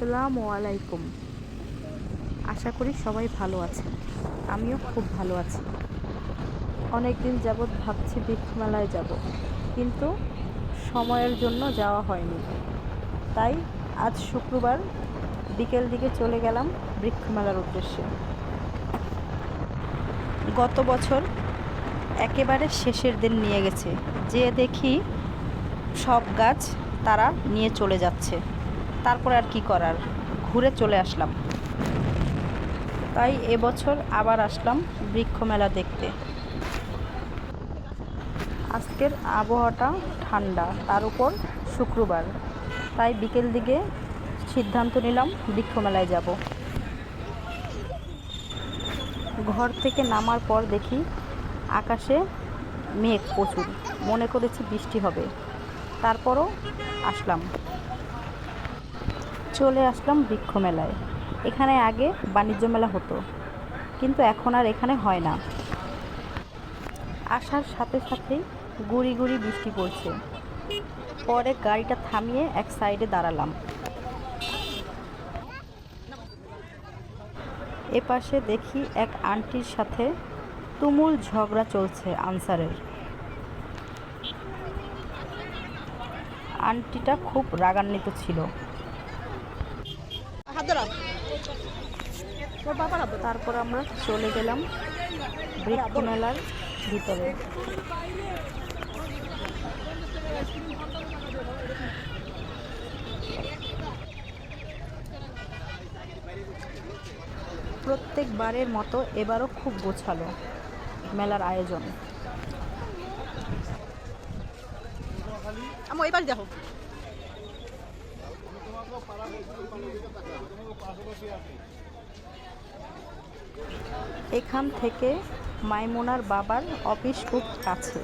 আসসালামু আলাইকুম। আশা করি সবাই ভালো আছেন। আমিও খুব ভালো আছি। অনেক দিন যাবৎ ভাবছি মেলায় যাব, কিন্তু সময়ের জন্য যাওয়া হয়নি। তাই আজ শুক্রবার বিকেল দিকে চলে গেলাম বৃক্ষমেলার উদ্দেশ্যে। গত বছর একেবারে শেষের দিন নিয়ে গেছে। যে দেখি সব গাছ তারা নিয়ে চলে যাচ্ছে। তারপর আর কি করার? ঘুরে চলে আসলাম। তাই এবছর আবার আসলাম বৃক্ষ মেলা দেখতে। আজকের আবহাওয়াটা ঠান্ডা, তার উপর শুক্রবার। তাই বিকেল দিকে সিদ্ধান্ত নিলাম বৃক্ষ মেলায় যাব। ঘর থেকে নামার পর দেখি আকাশে মেঘ প্রচুর। মনে করেছি বৃষ্টি হবে। তারপরও আসলাম। চলে আসলাম বৃক্ষ মেলায় এখানে আগে বাণিজ্য মেলা হতো, কিন্তু এখন আর এখানে হয় না। আসার সাথে সাথেই গুড়ি গুড়ি বৃষ্টি পড়ছে। পরে গাড়িটা থামিয়ে এক সাইডে দাঁড়ালাম। এপাশে দেখি এক আন্টির সাথে তুমুল ঝগড়া চলছে আনসারের। আন্টিটা খুব রাগান্বিত ছিল। তারপর আমরা চলে গেলাম বৃক্ষ মেলার ভিতরে। প্রত্যেকবারের মতো এবারও খুব গোছালো মেলার আয়োজন। আমো এবার দেখো। এখান থেকে মাইমুনার বাবার অফিস খুব কাছে।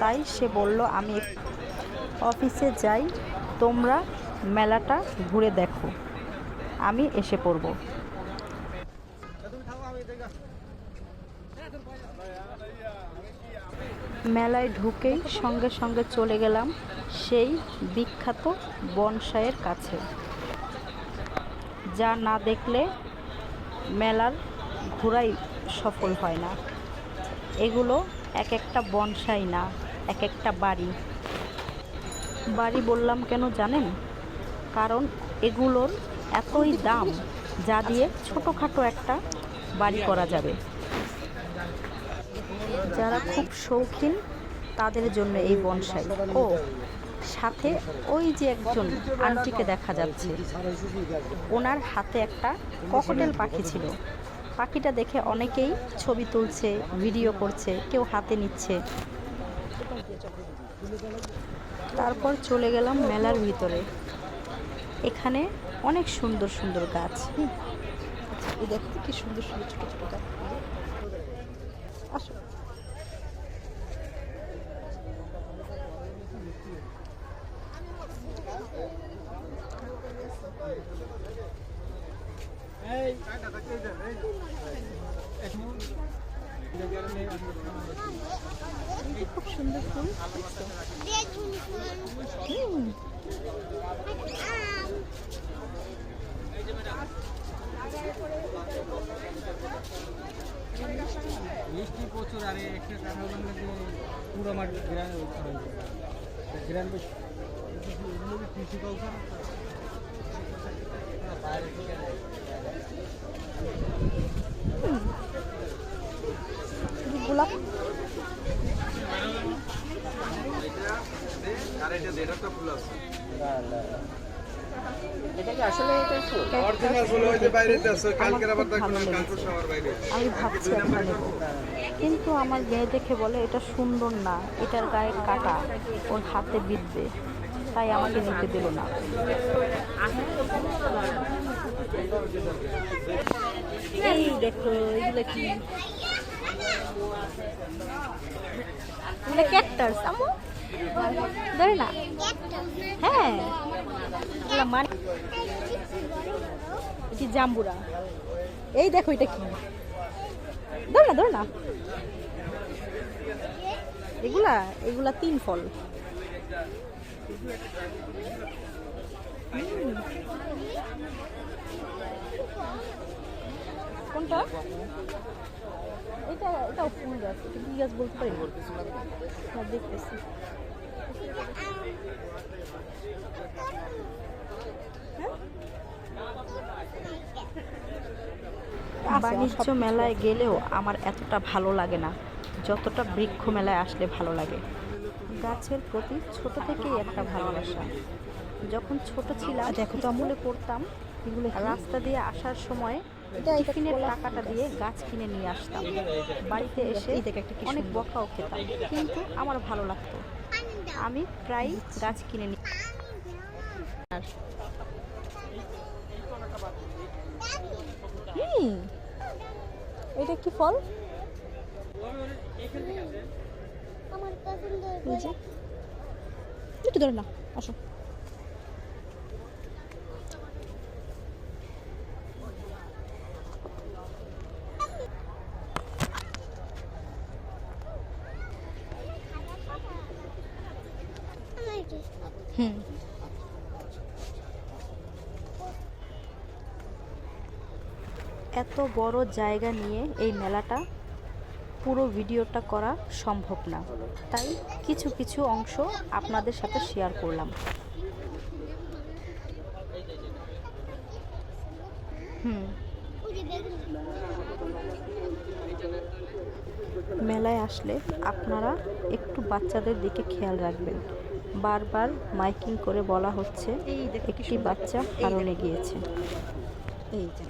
তাই সে বলল, আমি অফিসে যাই, তোমরা মেলাটা ঘুরে দেখো। আমি এসে পড়ব। মেলায় ঢুকেই সঙ্গে সঙ্গে চলে গেলাম সেই বিখ্যাত বনসাইয়ের কাছে, যা না দেখলে মেলার ঘোরাই সফল হয় না। এগুলো এক একটা বনসাই না, এক একটা বাড়ি। বাড়ি বললাম কেন জানেন? কারণ এগুলোর এতই দাম যা দিয়ে ছোটোখাটো একটা বাড়ি করা যাবে। যারা খুব শৌখিন, তাদের জন্য এই বনসাই। ও সাথে ওই যে একজন আন্টিকে দেখা যাচ্ছে। ওনার হাতে একটা ককটেল পাখি ছিল। পাখিটা দেখে অনেকেই ছবি তুলছে, ভিডিও করছে, কেউ হাতে নিচ্ছে। তারপর চলে গেলাম মেলার ভিতরে। এখানে অনেক সুন্দর সুন্দর গাছ। হুম। এই দেখো কি সুন্দর সুন্দর ছোট ছোট গাছ। আসো। খুব সুন্দর মিষ্টি প্রচুর আরে একটা কারণ পুরো আমার গ্রাম গ্রাম কৃষি কালচার এই আমি ভাবছি কিন্তু আমার মেয়ে দেখে বলে এটা সুন্দর না এটার গায়ে কাটা ওর হাতে বিঁধবে তাই আমাকে নিতে দিল না এই দেখো, এগুলো কি? এগুলো ক্যাক্টাস আমু ধরে না। হ্যাঁ। এগুলো মানে এটি জাম্বুরা। এই দেখো, এটা কি? ধর না ধর না। এগুলা এগুলা তিন ফল। কোনটা? এটা এটাও ফুল গাছ এটা কি গাছ বলতে পারি? হ্যাঁ দেখতেছি। বাণিজ্য মেলায় গেলেও আমার এতটা ভালো লাগে না। যতটা বৃক্ষ মেলায় আসলে ভালো লাগে। গাছের প্রতি ছোট থেকেই একটা ভালোবাসা। যখন ছোট ছিলাম দেখো তো আমলে পড়তাম রাস্তা দিয়ে আসার সময় টিফিনের টাকাটা দিয়ে গাছ কিনে নিয়ে আসতাম। বাড়িতে এসে অনেক বকাও খেতাম কিন্তু আমার ভালো লাগতো। আমি প্রায় গাছ কিনে নিই এটা কি ফল? একটু ধরে না আসো। হুম। এত বড় জায়গা নিয়ে এই মেলাটা, পুরো ভিডিওটা করা সম্ভব না। তাই কিছু কিছু অংশ আপনাদের সাথে শেয়ার করলাম। হুম। মেলায় আসলে আপনারা একটু বাচ্চাদের দিকে খেয়াল রাখবেন। বারবার মাইকিং করে বলা হচ্ছে একটি বাচ্চা হারণে গিয়েছে। এই যে।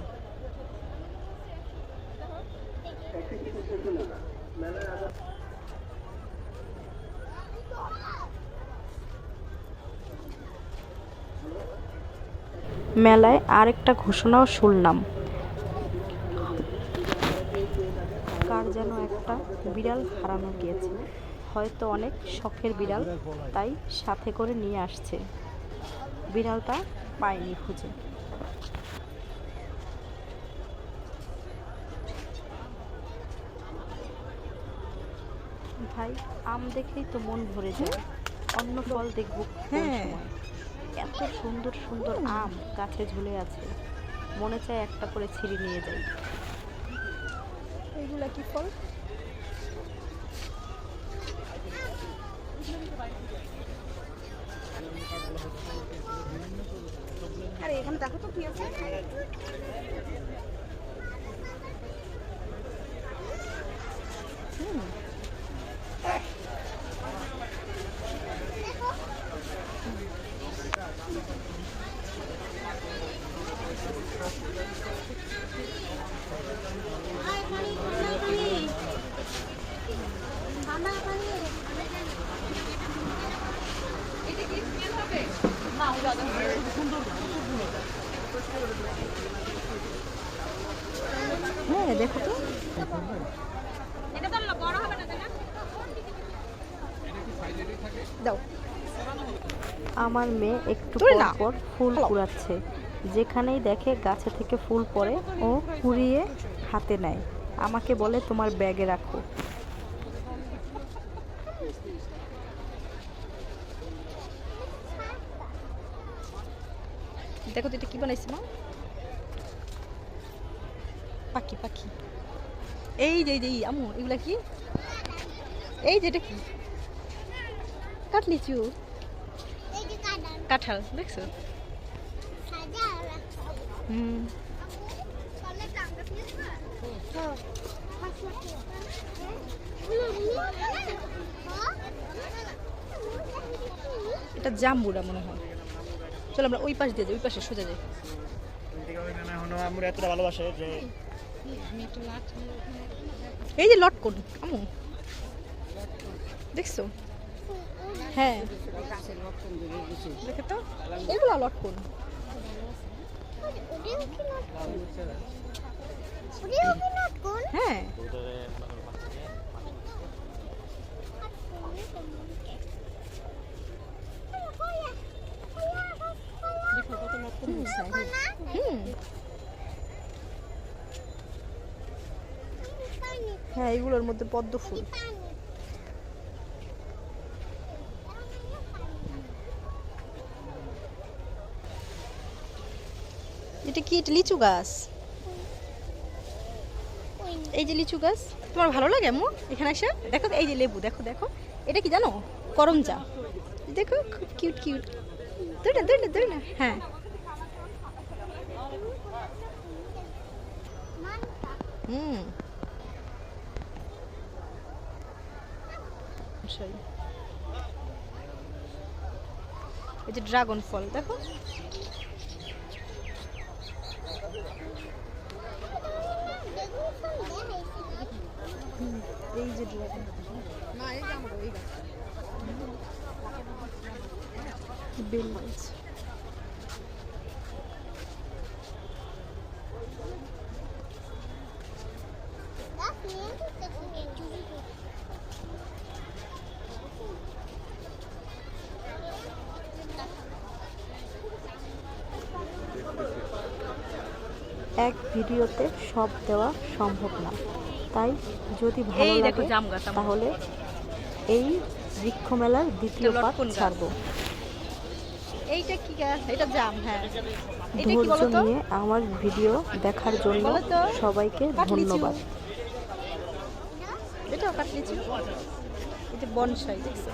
মেলায় আরেকটা ঘোষণাও শুনলাম। কার যেন একটা বিড়াল হারানো গিয়েছে। হয়তো অনেক শখের বিড়াল তাই সাথে করে নিয়ে আসছে। বিড়ালটা পায়নি খুঁজে। ভাই আম দেখেই তো মন ভরে যায়। অন্য ফল দেখব হ্যাঁ। এত সুন্দর সুন্দর আম গাছে ঝুলে আছে। মনে চায় একটা করে ছিঁড়ে নিয়ে যাই। এগুলা কি ফল? আরে এখানে দেখো তো কি আছে আর পানি ঠান্ডা পানি ঠান্ডা পানি হ্যাঁ দেখো তো। দাও। আমার মেয়ে একটু পর পর ফুল কুড়াচ্ছে। যেখানেই দেখে গাছে থেকে ফুল পড়ে ও কুড়িয়ে হাতে নেয়। আমাকে বলে তোমার ব্যাগে রাখো। দেখো তো এটা কি বানাইছি মা? পাখি পাখি। এই যে এই যে আমু এগুলা কি? এই যে, এটা কি? কাটলিচু। কাঁঠাল, দেখছ? হুম। এটা জাম্বুরা মনে হয়। চলো আমরা ওই পাশ দিয়ে যাই ওই পাশে সোজা যাই। আমার এতটা ভালোবাসে যে এই যে লটকন আমু দেখছ? হ্যাঁ। দেখে তো? এগুলো লটকন হ্যাঁ। হ্যাঁ এইগুলোর মধ্যে পদ্ম ফুল। এটা কি? এটা লিচু গাছ? এই যে লিচু গাছ, তোমার ভালো লাগে মো এখানে আসা দেখো, এই যে লেবু, দেখো দেখো। এটা কি জানো? করমজা দেখো খুব কিউট কিউট দূর না দূর না দূর না হ্যাঁ। হুম। সেই। এই যে ড্রাগন ফল দেখো। এই যে ড্রাগন বেল গাছ গাছ নিয়ে এক ভিডিওতে সব দেওয়া সম্ভব না। তাই যদি ভালো লাগে। তাহলে এই বৃক্ষ মেলার দ্বিতীয় পাঠ ছাড়বো। এইটা কি এটা জাম হ্যাঁ। ধৈর্য নিয়ে আমার ভিডিও দেখার জন্য সবাইকে ধন্যবাদ। এটাও কাটলিচু এটা বনসাই দেখছ?